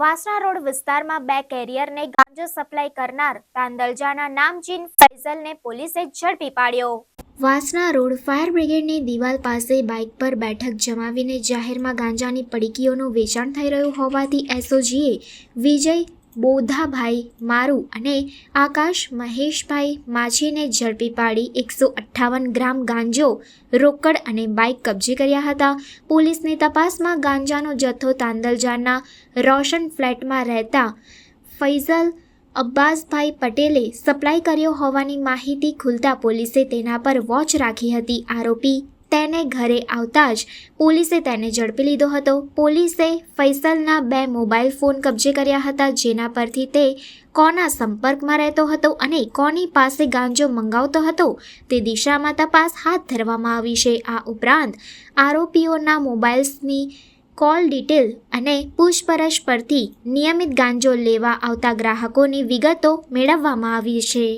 Vasna road વિસ્તારમાં બે કેરિયરને ગાંજો supply કરનાર તાંદલજાના નામચીન ફૈઝલને પોલીસે ઝડપી પાડ્યો. વાસણા રોડ ફાયર બ્રિગેડની દિવાલ પાસે બાઇક પર બેઠક જમાવીને જાહેરમાં ગાંજાની પડીકીઓનું વેચાણ થઈ રહ્યું હોવાથી એસઓજીએ વિજય બોધાભાઈ, મારુ અને આકાશ મહેશભાઈ માછીને ઝડપી પાડી એકસો અઠ્ઠાવન ગ્રામ ગાંજો, રોકડ અને બાઇક કબજે કર્યા હતા. પોલીસની તપાસમાં ગાંજાનો જથ્થો તાંદલજાના રોશન ફ્લેટમાં રહેતા ફૈઝલ અબ્બાસભાઈ પટેલે સપ્લાય કર્યો હોવાની માહિતી ખુલતા પોલીસે તેના પર વોચ રાખી હતી. આરોપી તેને ઘરે આવતા જ પોલીસે તેને ઝડપી લીધો હતો. પોલીસે ફૈસલના બે મોબાઈલ ફોન કબજે કર્યા હતા, જેના પરથી તે કોના સંપર્કમાં રહેતો હતો અને કોની પાસે ગાંજો મંગાવતો હતો તે દિશામાં તપાસ હાથ ધરવામાં આવી છે. આ ઉપરાંત આરોપીઓના મોબાઈલ્સની કોલ ડિટેલ અને પૂછપરછ પરથી નિયમિત ગાંજો લેવા આવતા ગ્રાહકોની વિગતો મેળવવામાં આવી છે.